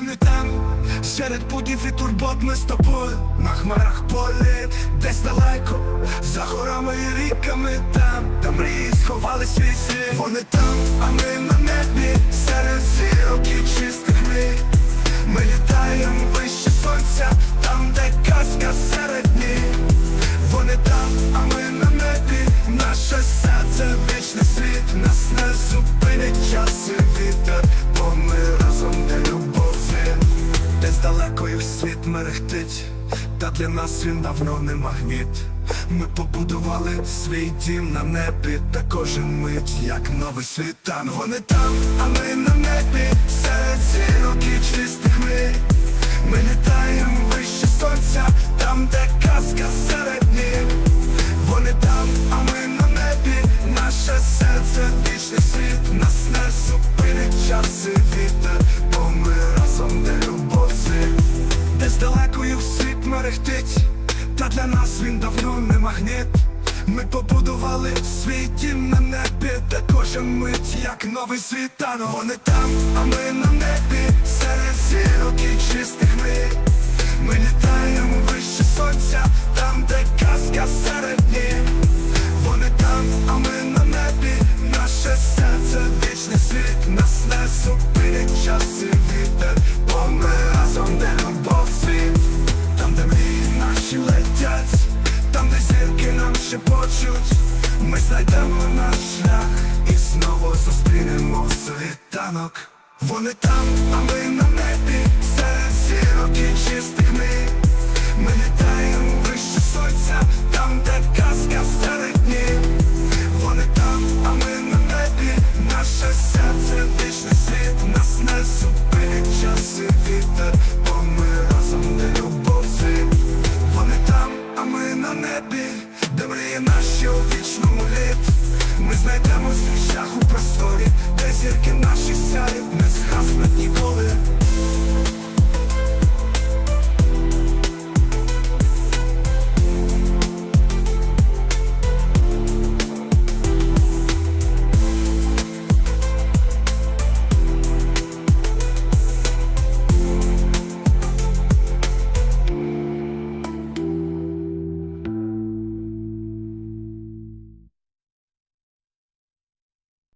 Вони там, серед будів і турбот ми з тобою. На хмарах політ, десь далеко. За горами і ріками там, Там мрії сховали свій світ. Вони там, а ми на небі, серед зірок і чистих мрій мерехтить, та для нас він давно не магніт. Ми побудували свій дім на небі, та кожен мить, як новий світан. Вони там, а ми на небі, серед зірок і чистих мрій. Ми літаємо вище сонця, там, де казка серед днів. Вони там, а ми на небі, наше серце вічний світ, нас не зупинить час і вітер, бо ми він давно не магніт. Ми побудували свій дім на небі, де кожен мить, як новий світанок Вони там, а ми на небі, серед зірок і чистих мрій. Ми літаємо вище сонця, там, де казка серед днів. Вони там, а ми на небі, наше серце вічний світ, нас не зупинить час шепочуть, ми знайдемо наш шлях і знову зустрінемо світанок. Вони там, а ми на небі, де мріє наші у вічному літ, ми знайдемо свій шлях у